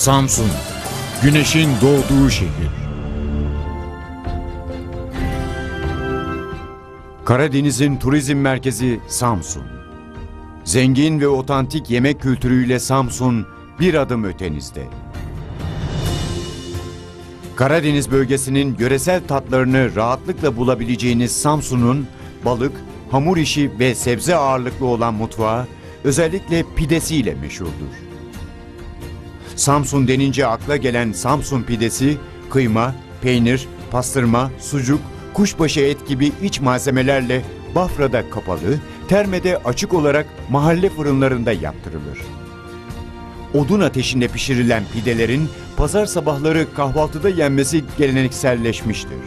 Samsun, güneşin doğduğu şehir. Karadeniz'in turizm merkezi Samsun. Zengin ve otantik yemek kültürüyle Samsun bir adım ötenizde. Karadeniz bölgesinin yöresel tatlarını rahatlıkla bulabileceğiniz Samsun'un balık, hamur işi ve sebze ağırlıklı olan mutfağı özellikle pidesiyle meşhurdur. Samsun denince akla gelen Samsun pidesi, kıyma, peynir, pastırma, sucuk, kuşbaşı et gibi iç malzemelerle Bafra'da kapalı, Terme'de açık olarak mahalle fırınlarında yaptırılır. Odun ateşinde pişirilen pidelerin pazar sabahları kahvaltıda yenmesi gelenekselleşmiştir.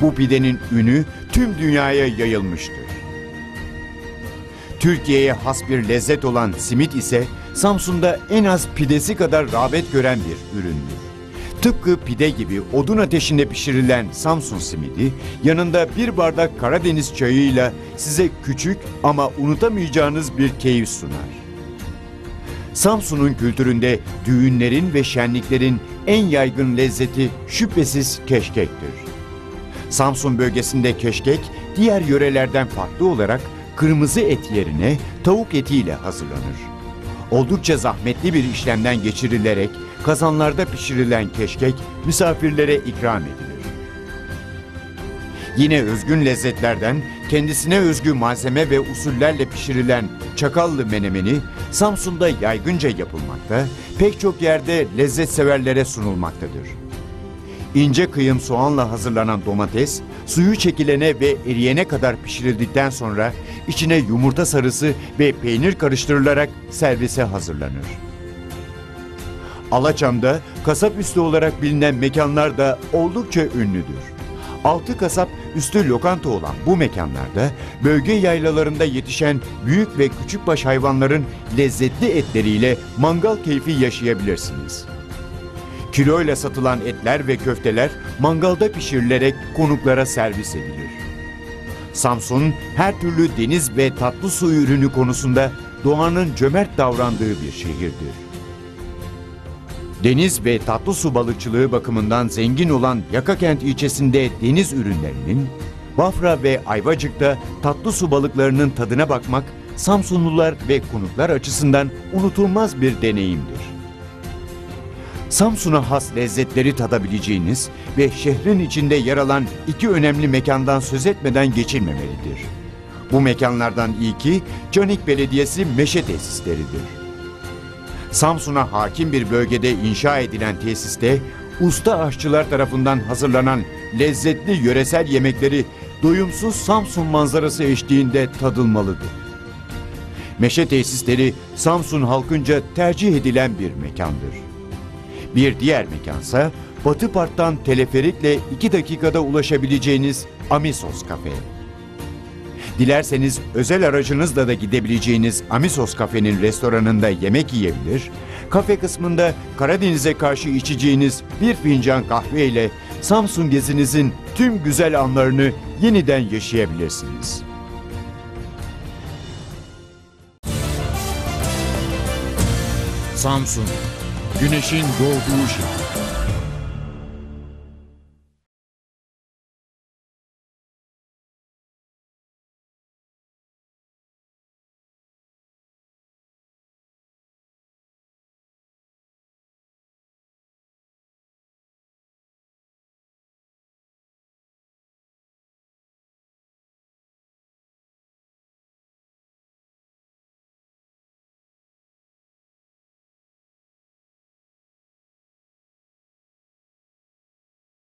Bu pidenin ünü tüm dünyaya yayılmıştır. Türkiye'ye has bir lezzet olan simit ise Samsun'da en az pidesi kadar rağbet gören bir üründür. Tıpkı pide gibi odun ateşinde pişirilen Samsun simidi yanında bir bardak Karadeniz çayıyla size küçük ama unutamayacağınız bir keyif sunar. Samsun'un kültüründe düğünlerin ve şenliklerin en yaygın lezzeti şüphesiz keşkektir. Samsun bölgesinde keşkek diğer yörelerden farklı olarak kırmızı et yerine tavuk etiyle hazırlanır. Oldukça zahmetli bir işlemden geçirilerek kazanlarda pişirilen keşkek misafirlere ikram edilir. Yine özgün lezzetlerden kendisine özgü malzeme ve usullerle pişirilen çakallı menemeni Samsun'da yaygınca yapılmakta, pek çok yerde lezzet severlere sunulmaktadır. İnce kıyım soğanla hazırlanan domates, suyu çekilene ve eriyene kadar pişirildikten sonra içine yumurta sarısı ve peynir karıştırılarak servise hazırlanır. Alaçam'da kasap üstü olarak bilinen mekanlar da oldukça ünlüdür. Altı kasap üstü lokanta olan bu mekanlarda bölge yaylalarında yetişen büyük ve küçükbaş hayvanların lezzetli etleriyle mangal keyfi yaşayabilirsiniz. Kiloyla satılan etler ve köfteler mangalda pişirilerek konuklara servis edilir. Samsun her türlü deniz ve tatlı su ürünü konusunda doğanın cömert davrandığı bir şehirdir. Deniz ve tatlı su balıkçılığı bakımından zengin olan Yakakent ilçesinde deniz ürünlerinin, Bafra ve Ayvacık'ta tatlı su balıklarının tadına bakmak Samsunlular ve konuklar açısından unutulmaz bir deneyimdir. Samsun'a has lezzetleri tadabileceğiniz ve şehrin içinde yer alan iki önemli mekandan söz etmeden geçilmemelidir. Bu mekanlardan ilki Canik Belediyesi Meşe Tesisleridir. Samsun'a hakim bir bölgede inşa edilen tesiste usta aşçılar tarafından hazırlanan lezzetli yöresel yemekleri doyumsuz Samsun manzarası eşliğinde tadılmalıdır. Meşe tesisleri Samsun halkınca tercih edilen bir mekandır. Bir diğer mekansa Batı Park'tan teleferikle 2 dakikada ulaşabileceğiniz Amisos Cafe. Dilerseniz özel aracınızla da gidebileceğiniz Amisos Cafe'nin restoranında yemek yiyebilir, kafe kısmında Karadeniz'e karşı içeceğiniz bir fincan kahve ile Samsun gezinizin tüm güzel anlarını yeniden yaşayabilirsiniz. Samsun, Güneşin doğduğu şehir.